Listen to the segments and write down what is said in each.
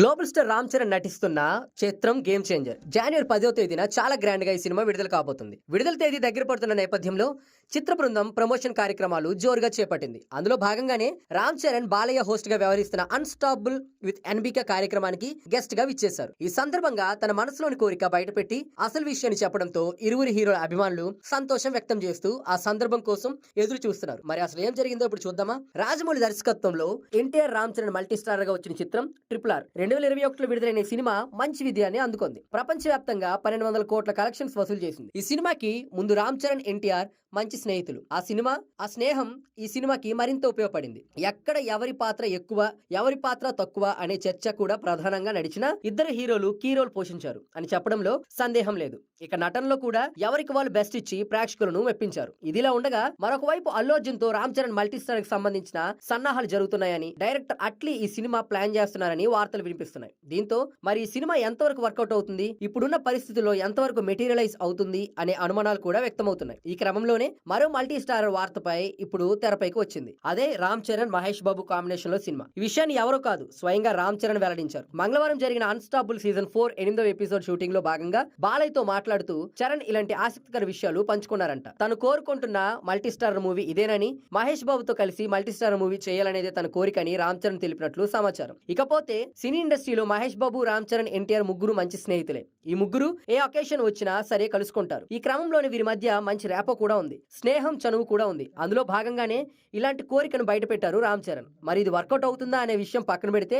Global star Ram Charan నటిస్తున్న చిత్రం game changer జనవరి పదో తేదీన చాలా గ్రాండ్గా ఈ సినిమా విడుదల కాబోతుంది. విడుదల తేదీ దగ్గర పడుతున్న నేపథ్యంలో చిత్ర బృందం ప్రమోషన్ కార్యక్రమాలు జోరుగా చేపట్టింది. అందులో భాగంగానే రామ్ చరణ్ బాలయ్య హోస్ట్గా వ్యవహరిస్తున్న అన్స్టాపుల్ విత్ ఎన్బిక కార్యక్రమానికి గెస్ట్గా విచ్చేశారు. ఈ సందర్భంగా తన మనసులోని కోరిక బయటపెట్టి అసలు విషయాన్ని చెప్పడంతో ఇరువురి హీరోల అభిమానులు సంతోషం వ్యక్తం చేస్తూ ఆ సందర్భం కోసం ఎదురు చూస్తున్నారు. మరి అసలు ఏం జరిగిందో ఇప్పుడు చూద్దామా? రాజమౌళి దర్శకత్వంలో ఎన్టీఆర్ రామ్ చరణ్ మల్టీ స్టార్గా వచ్చిన చిత్రం ట్రిపుల్ ఆర్ రెండు వేల ఇరవై ఒకటిలో విడుదలైన ఈ సినిమా మంచి విజయాన్ని అందుకుంది. ప్రపంచవ్యాప్తంగా పన్నెండు వందల కోట్ల కలెక్షన్స్ వసూలు చేసింది. ఈ సినిమాకి ముందు రామ్ చరణ్ ఎన్టీఆర్ మంచి స్నేహితులు. ఆ సినిమా ఆ స్నేహం ఈ సినిమాకి మరింత ఉపయోగపడింది. ఎక్కడ ఎవరి పాత్ర ఎక్కువ ఎవరి పాత్ర తక్కువ అనే చర్చ కూడా ప్రధానంగా నడిచిన ఇద్దరు హీరోలు కీ రోల్ పోషించారు అని చెప్పడంలో సందేహం లేదు. ఇక నటనలో కూడా ఎవరికి వాళ్ళు బెస్ట్ ఇచ్చి ప్రేక్షకులను మెప్పించారు. ఇదిలా ఉండగా మరొక వైపు అల్లు అర్జున్తో రామ్ చరణ్ మల్టీస్టార్కి సంబంధించిన సన్నాహాలు జరుగుతున్నాయని డైరెక్టర్ అట్లీ ఈ సినిమా ప్లాన్ చేస్తున్నారని వార్తలు వినిపిస్తున్నాయి. దీంతో మరి ఈ సినిమా ఎంతవరకు వర్కౌట్ అవుతుంది? ఇప్పుడున్న పరిస్థితుల్లో ఎంతవరకు మెటీరియలైజ్ అవుతుంది? అనే అనుమానాలు కూడా వ్యక్తమవుతున్నాయి. ఈ క్రమంలోనే మరో మల్టీ స్టార్ వార్తపై ఇప్పుడు తెరపైకి వచ్చింది. అదే రామ్ చరణ్ మహేష్ బాబు కాంబినేషన్లో సినిమా. ఈ విషయాన్ని ఎవరో కాదు స్వయంగా రామ్ చరణ్ వెల్లడించారు. మంగళవారం జరిగిన అన్స్టాపుల్ సీజన్ ఫోర్ ఎనిమిదో ఎపిసోడ్ షూటింగ్లో భాగంగా బాలయ్యతో మాట్లాడుతూ చరణ్ ఇలాంటి ఆసక్తికర విషయాలు పంచుకున్నారంట. తను కోరుకుంటున్న మల్టీ స్టార్ మూవీ ఇదేనని మహేష్ బాబుతో కలిసి మల్టీ స్టార్ మూవీ చేయాలనేది తన కోరికని రామ్ చరణ్ తెలిపినట్లు సమాచారం. ఇకపోతే సినీ ఇండస్ట్రీలో మహేష్ బాబు రామ్ చరణ్ ఎన్టీఆర్ ముగ్గురు మంచి స్నేహితులే. ఈ ముగ్గురు ఏ అకేషన్ వచ్చినా సరే కలుసుకుంటారు. ఈ క్రమంలోనే వీరి మధ్య మంచి రేపో కూడా ఉంది. స్నేహం చనువు కూడా ఉంది. అందులో భాగంగానే ఇలాంటి కోరికను బయట పెట్టారు రామ్ చరణ్. మరి ఇది వర్కౌట్ అవుతుందా అనే విషయం పక్కన పెడితే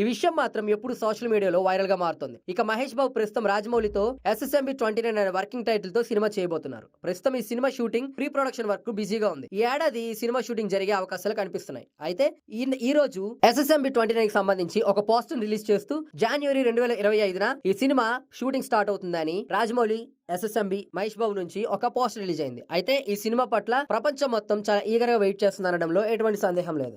ఈ విషయం మాత్రం ఎప్పుడు సోషల్ మీడియాలో వైరల్గా మారుతుంది. ఇక మహేష్ బాబు ప్రస్తుతం రాజమౌళితో ఎస్ఎస్ఎంబి ట్వంటీ నైన్ అనే వర్కింగ్ టైటిల్తో సినిమా చేయబోతున్నారు. ప్రస్తుతం ఈ cinema shooting pre production work బిజీగా ఉంది. ఈ ఏడాది ఈ సినిమా షూటింగ్ జరిగే అవకాశాలు కనిపిస్తున్నాయి. అయితే ఈ రోజు ఎస్ఎస్ఎంబి ట్వంటీ నైన్కి సంబంధించి ఒక పోస్టర్ రిలీజ్ చేస్తూ జనవరి రెండు వేల ఇరవై ఐదున ఈ సినిమా షూటింగ్ స్టార్ట్ అవుతుందని రాజమౌళి ఎస్ఎస్ఎంబి మహేష్ బాబు నుంచి ఒక పోస్టర్ రిలీజ్ అయింది. అయితే ఈ సినిమా పట్ల ప్రపంచం మొత్తం చాలా ఈగర్గా వెయిట్ చేస్తుందనడంలో ఎటువంటి సందేహం లేదు.